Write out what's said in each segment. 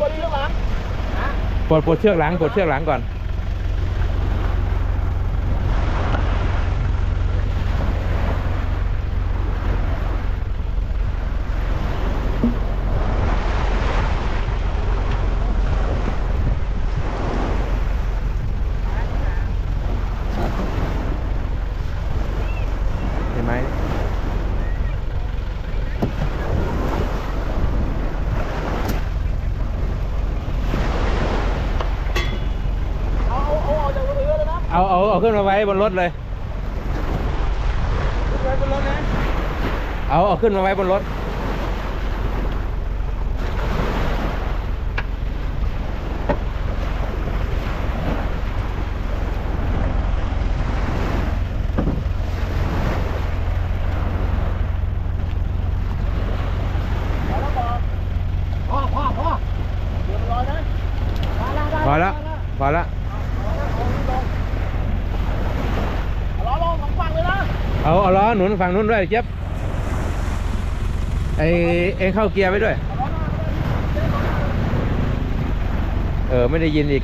บนหรือหลังปลดปลดเชือกหลังปลดเชือกหลังก่อน เรือเลยนะเอาเอาเอาขึ้นมาไว้บนรถเลยขึ้นไปบนรถนะเอาเอาขึ้นมาไว้บนรถ พอแล้วบอกพ่อพ่อพ่อเดี๋ยวมันลอยนะมาแล้วได้ พอละพอละ ล้อลงของฝั่งเลยนะ เอาเอาล้อหนุนฝั่งนู้นด้วยเจี๊ยบไอเองเข้าเกียร์ไปด้วย เออ ไม่ได้ยินอีก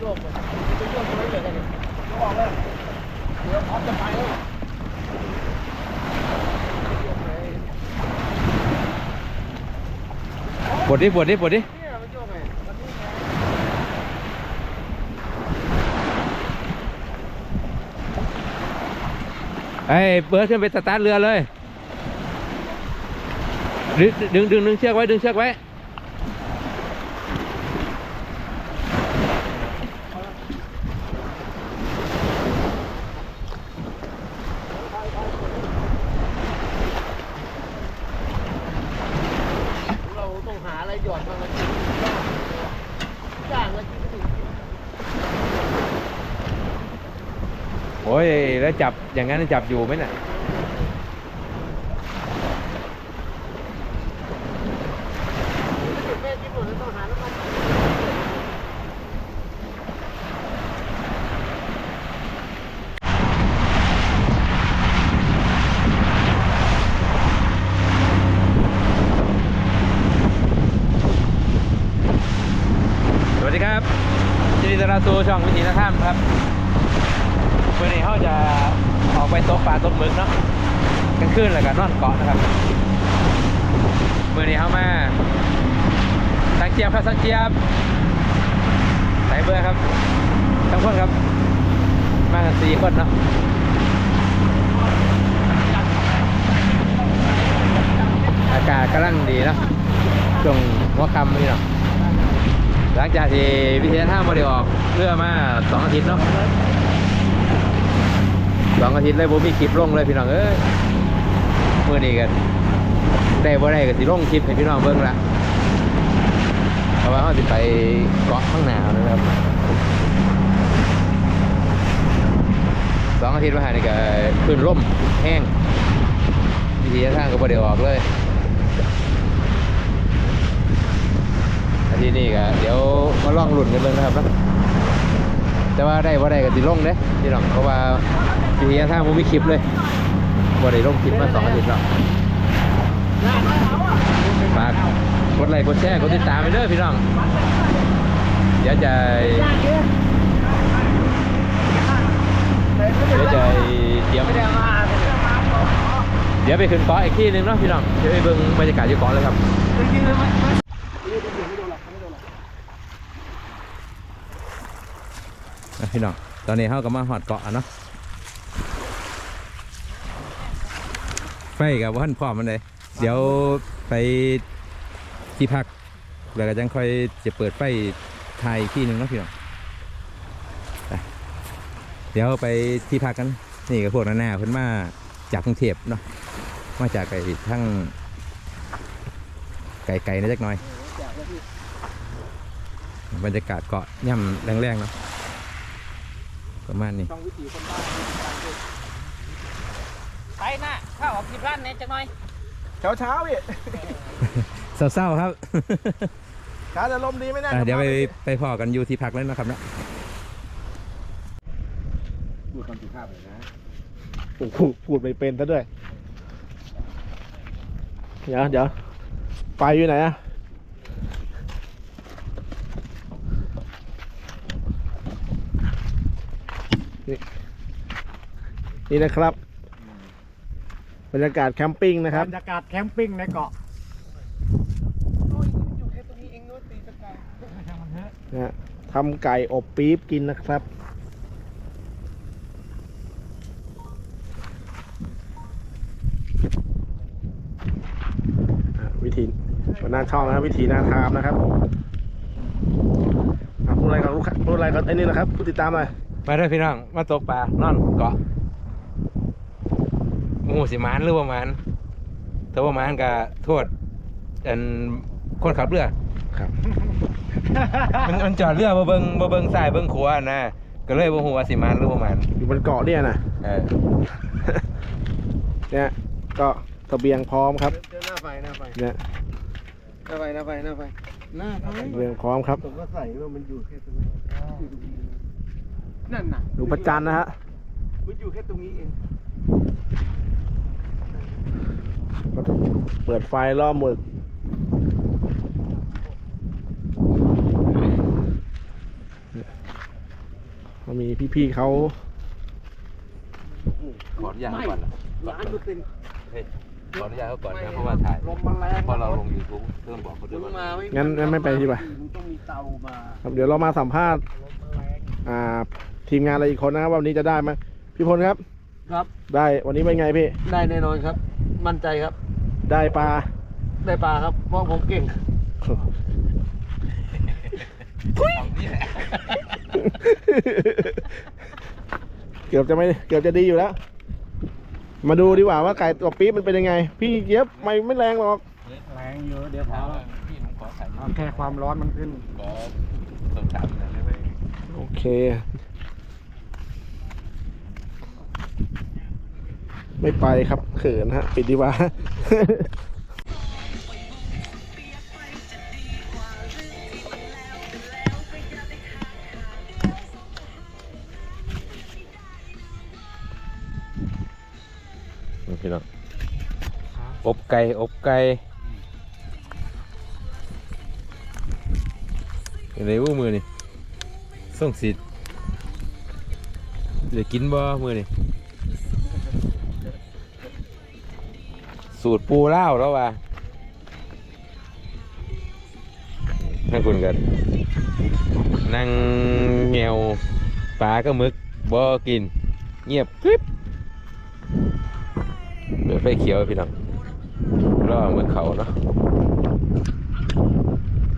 โยกเลยโยกเลยเลยกันโยกออกเลยเดี๋ยวพร้อมจะไปแล้ว ปวดดิปวดดิปวดดิเนี่ยมันโยกไอ้เบิร์ดขึ้นไปสตาร์ทเรือเลย ดึงดึงดึงเชือกไว้ดึงเชือกไว้ เราต้องหาอะไรหยอดมาเลยย่างเลยกินไม่ถึง โอ้ย แล้วจับอย่างนั้นจับอยู่ไหมน่ะ แม่ญี่ปุ่นต้องหาแล้วมัน สวัสดีครับยินดีต้อนรับ สู่ช่องวิถีนักท่ามครับวันนี้เขาจะออกไปตกปลาตกหมึกเนาะกลางคืนแล้วก็นอนเกาะนะครับมื่อนี้เขามาสังเจียบครับสังเจียบไหนเบอร์ครับทั้งคนครับ มากันสี่คนเนาะอากาศกำลังดีเนาะช่วงหัวค่ำนี่เนาะ หลังจากที่วิทยาท่ามาได้ออกเรื่อมาสองอาทิตย์เนาะสองอาทิตย์เลยผมมีคลิปลงเลยพี่น้องเอ้ยมื่อนี้กันได้บ่ได้ก็สิลงคลิปให้พี่น้องเบิ่งละเพราะว่าเขาสิไปเกาะข้างหนาวนะครับสองอาทิตย์มาหานี่ก็ขึ้นร่มแห้งวิทยาท่าก็บ่ได้ออกเลย อันนี้นี่ก็เดี๋ยวมาล่องหลุ่นกันเลยนะครับนะแต่ว่าได้ว่าได้ก็สิล่งเด้พี่น้องเพราะว่าวิทยาทางผมมีคลิปเลยว่าได้ล่งคลิปมาสองอาทิตย์แล้วฝากกดไลค์กดแชร์กดติดตามไปเด้อพี่น้องเดี๋ยวจะเดี๋ยวจะเตรียมเดี๋ยวไปขึ้นเกาะอีกที่หนึ่งเนาะพี่น้องเดี๋ยวไปเบิ่งบรรยากาศอยู่เกาะเลยครับ จริงๆเลยไหมไม่โดนไม่โดนหรอกไม่โดนหรอก อะ พี่น้องตอนนี้เขาก็มาหอดเกาะเนาะไฟกับว่านพร้อมมันเลยเดี๋ยวไปที่พักแล้วก็จังค่อยจะเปิดไฟไทยที่หนึ่งนะพี่น้องเดี๋ยวไปที่พักกันนี่กับพวกนานาเพิ่นมาจากกรุงเทพเนาะมาจากไกลทั้งไกลๆนะจักหน่อยบรรยากาศเกาะย่ำแรงๆเนาะ ประมาณนี้ช่องวิถีคนบ้านไปนะข้าวออกสิบล้านเนี่ยจังหน่อยเช้าเช้าพี่เศร้าๆครับขาจะลมณ์ดีไม่ได้อะเดี๋ยวไปไปพอกันอยู่ที่พักแล้วนะครับเนาะพูดคำสุภาพเลยนะโอ้โหพูดไม่เป็นซะด้วย เดี๋ยวเดี๋ยวไฟอยู่ไหนอะ นี่นะครับ บรรยากาศแคมปิ้งนะครับ บรรยากาศแคมปิ้งในเกาะนะฮะทำไก่อบปี๊บกินนะครับอะวิธีหัวหน้าช่องนะครับวิธีหน้าทามนะครับอะพูดอะไรกับลูกค้าพูดอะไรกับไอ้นี่นะครับ ผู้ติดตามหน่อยมาเด้อพี่น้อง มาตกปลา นอนเกาะ โอ้โหสิหมานหรือว่าหมานถ้าว่าหมานก็โทษอันคนขับเรือครับมันมันจอดเรือมาเบิงมาเบิงซ้ายเบิงขวานะก็เลยบ่ฮู้ว่าสิหมานหรือบ่หมานอยู่บนเกาะเนี่ยนะเออเนี่ยก็เสบียงพร้อมครับเจอหน้าไฟหน้าไฟเนี่ยหน้าไฟหน้าไฟหน้าไฟหน้าไฟเสบียงพร้อมครับผมก็ใส่ว่ามันอยู่แค่ตรงนี้นั่นน่ะดูประจันนะฮะมันอยู่แค่ตรงนี้เองก็ เปิดไฟล่อหมึกก็มีพี่ๆเขาขออนุญาตเขาก่อนนะล้านเปอร์เซ็นต์เฮ้ยขออนุญาตเขาก่อนนะเพราะว่าถ่ายลมมันแรงพอเราลง YouTube เพิ่มบอกเขาด้วยมึงว่ามาไม่งั้นงั้นไม่ไปดีกว่ามันต้องมีเตามาครับเดี๋ยวเรามาสัมภาษณ์ลมมันแรงอ่าทีมงานอะไรอีกคนนะครับว่าวันนี้จะได้ไหมพี่พลครับ ครับ ได้วันนี้เป็นไงพี่ ได้แน่นอนครับ มั่นใจครับ ได้ปลา ได้ปลาครับเพราะผมเก่งของนี่แหละเกือบจะไม่เกือบจะดีอยู่แล้ว มาดูดีกว่าว่าไก่ตัวปี๊บมันเป็นยังไง พี่เย็บไม่ไม่แรงหรอก แรงเยอะเดี๋ยวพอพี่ผมขอถ่ายเอาแค่ความร้อนมันขึ้น ขอสอบถามหน่อยได้ไหม โอเค ไม่ไปครับเขินฮะ ปิดดีกว่าพี่น้องอบไก่อบไก่อะไรวู้มือนี่ส่งสิทธิ์เดี๋ยวกินบ่มือนี่ สูตรปูเล่าแล้วว่ะนั่งคุณกันนั่งเงียวปลาก็มึกบ่กิน เงียบกริบเปิดไฟเขียวพี่น้องรอมือเขาเนาะ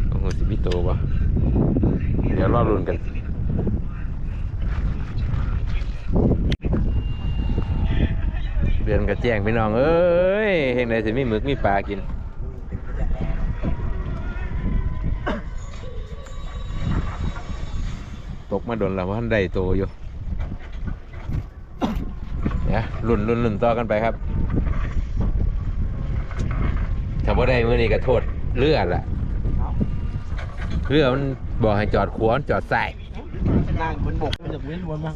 โอ้โหสิบิโตวะเดี๋ยวรอรุนกัน ดือนกระแจ้งพี่น้องเอ้ยเห็นไหนสิมีหมึกมีปลากินตกมาโดนแล้วว่าท่านได้โตอยู่เนี่ยลุ่นลุ่นลุ่นต่อกันไปครับถ้าว่าได้มือนี้ก็โทษเรือละเรือมันบอกให้จอดขวานจอดใส่นั่งบนบกมันจะเว้นวนบ้าง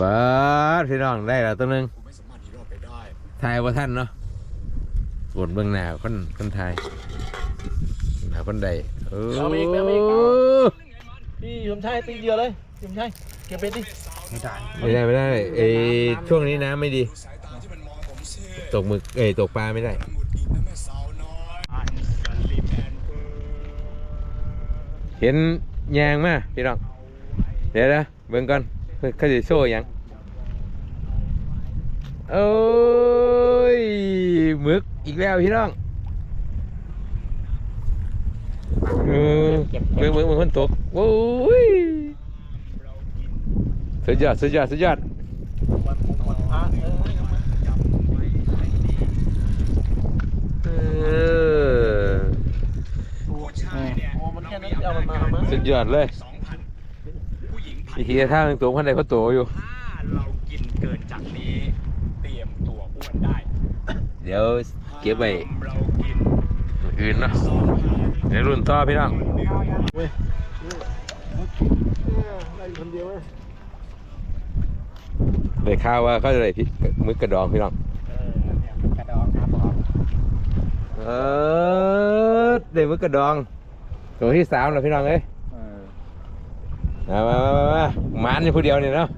ปิดพี่น้องได้แล้วตัวหนึงถ่ายว่าท่านเนาะบนเบื้องหน้าคนคนไทยหน้าคนใดเออเอาอีกเอาอีก พี่สมชายตีเดียวเลยสมชายเก็บเป็ดดิไม่ได้ไม่ได้ไม่ได้เอยช่วงนี้น้ำไม่ดีตกหมึกเอ้ยตกปลาไม่ได้เห็นยางมาพี่น้องเดี๋ยวนะเบิ่งก่อน เพิ่นเขาจะโชว์หยังโอ้ยหมึกอีกแล้วพี่น้องเออเบิ่งเบิ่งเบิ่งคนตกโอ้ยสุดยอดสุดยอดสุดยอดเออโอ้มันแค่นั้นเอามันมาเอามาสุดยอดเลย อีกทีท่าหนึ่งตัวคนใดเขาโตอยู่ ถ้าเรากินเกินจากนี้ เตรียมตัวอ้วนได้เดี๋ยวเก็บไว้เรากินอื่นเนาะในรุ่นต่อพี่น้องได้คนเดียวเว้ยได้ข่าวว่าเขาจะได้พี่มึกกระดองพี่น้องเออเนี่ยมันกระดองครับผมเออได้มึกกระดอง ตัวที่สามแล้วพี่น้องเอ้ยเออ มามามามามานอยู่ผู้เดียวเนี่เนาะ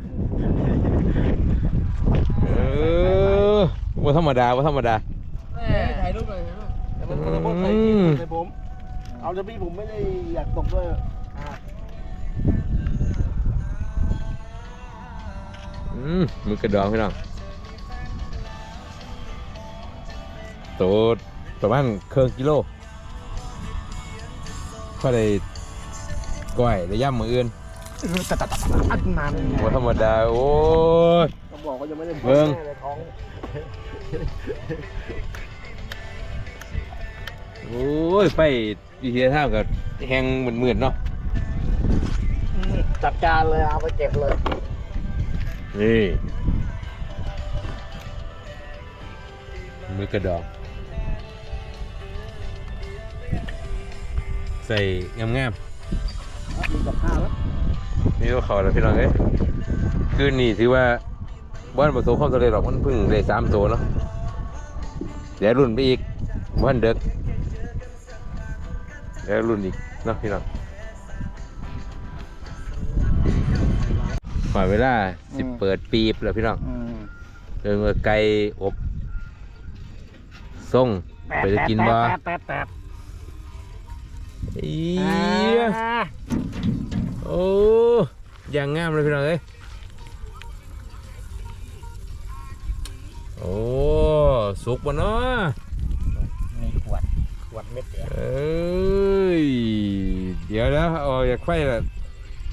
เออว่าธรรมดาว่าธรรมดา ถ่ายรูปหน่อยถ่ายรูปแต่มันมันต้องใส่ที่ใส่ผม เอาจะพี่ผมไม่ได้อยากตกด้วยอืมมึกกระดองพี่น้องตัวประมาณเครื่องกิโลก็ได้ก้อยได้ย่ำมืออื่น ตัดตัดตัดอัดนานว่าธรรมดา โอ้ยก็บอกว่าจะไม่ได้เบิ่งแน่เลยท้องโอ้ยไปวิทยาท่ามกับแหงเหมือนๆเนาะจัดการเลยเอาไปเก็บเลยนี่มือกระดองใส่งามมีกับข้าวแล้วๆ นี่ก็เขาแล้วพี่น้องเอ้ยคืนนี้ถือว่าบ้านประสบความสำเร็จหรอกมันเพิ่งได้สามตัวเนาะเดี๋ยวรุ่นไปอีกบ้านเด็กเดี๋ยวรุ่นอีกนะพี่น้องฝ่าเวลาสิเปิดปีบแล้วพี่น้องอืมเออไก่อบส่งไปจะกินบ่แป๊บแป๊บแป๊บอีอ่า โอ้อย่างงามเลยพี่น้องเอ้ยโอ้สุกบ่เนาะมีขวดขวดเม็ดเดียวเอ้ยเดี๋ยวนะเอาอยากไฟละ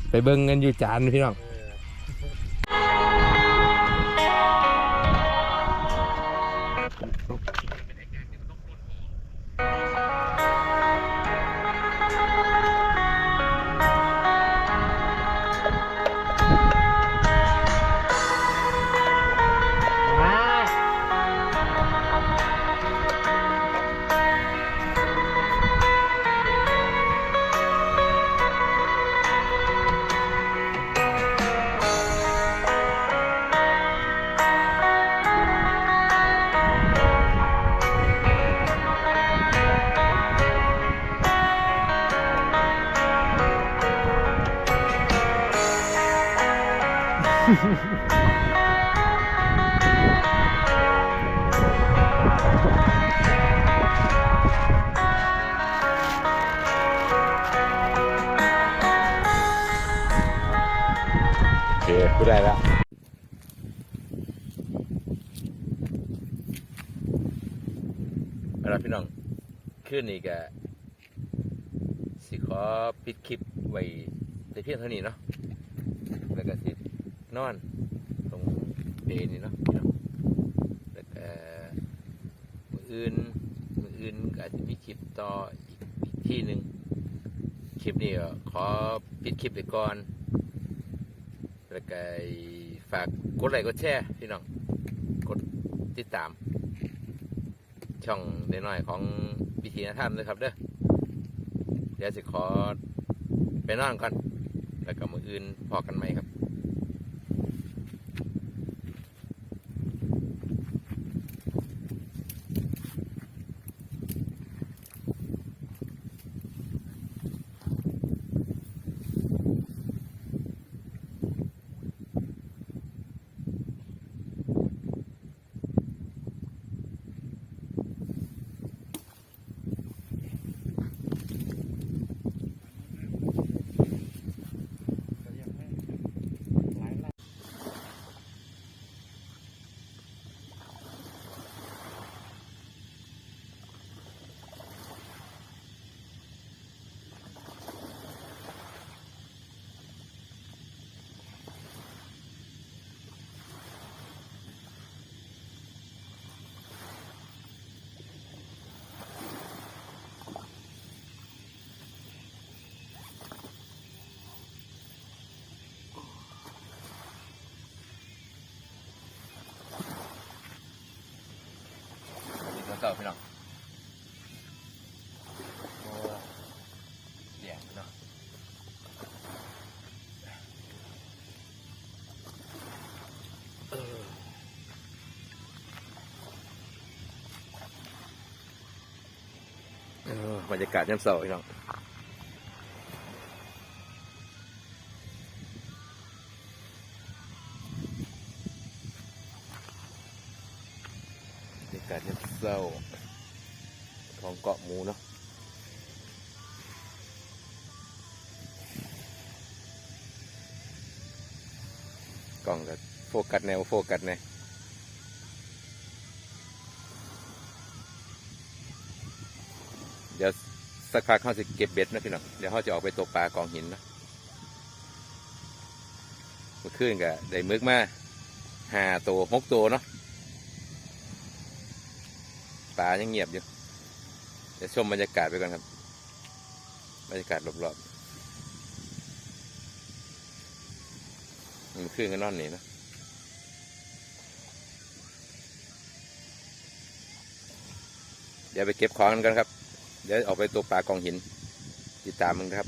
ไปเบิ่งกันอยู่จานพี่น้อง โอเคพูดได้แล้วเอาละพี่น้องขึ้นอีกอะสิขอปิดคลิปไว้แต่เพียงเท่านี้เนาะแล้วก็สิ นอน ตรงเบนี่เนาะพี่น้องแล้วก็มืออื่นมืออื่นอาจจะมีคลิปต่ออีกที่หนึ่งคลิปนี้ขอปิดคลิปไปก่อน แล้วก็ฝากกดไลค์กดแชร์พี่น้อง กดติดตาม ช่องเดน้อยของวิธีนธรรมด้วยครับเด้อ เดี๋ยวสิขอไปนอนก่อน แล้วก็มืออื่นพอกันไหมครับ อพี่น้องโอ้แดดเนาะบรรยากาศยามเสาร์พี่น้อง หมูเนาะกล้องก็โฟกัสแนวโฟกัสแนวเดี๋ยวสักพักเขาจะเก็บเบ็ดนะพี่น้อง เดี๋ยวเขาจะออกไปตกปลากองหินนะเมื่อคืนก็ได้มึกมาห้าตัวหกตัวเนาะ ปลายังเงียบอยู่ เดี๋ยวชมบรรยากาศไปก่อนครับ บรรยากาศรอบๆมันขึ้นก็นอนนี่นะเดี๋ยวไปเก็บของกันก่อนครับ เดี๋ยวออกไปตัวปลากองหิน ติดตามมึงครับ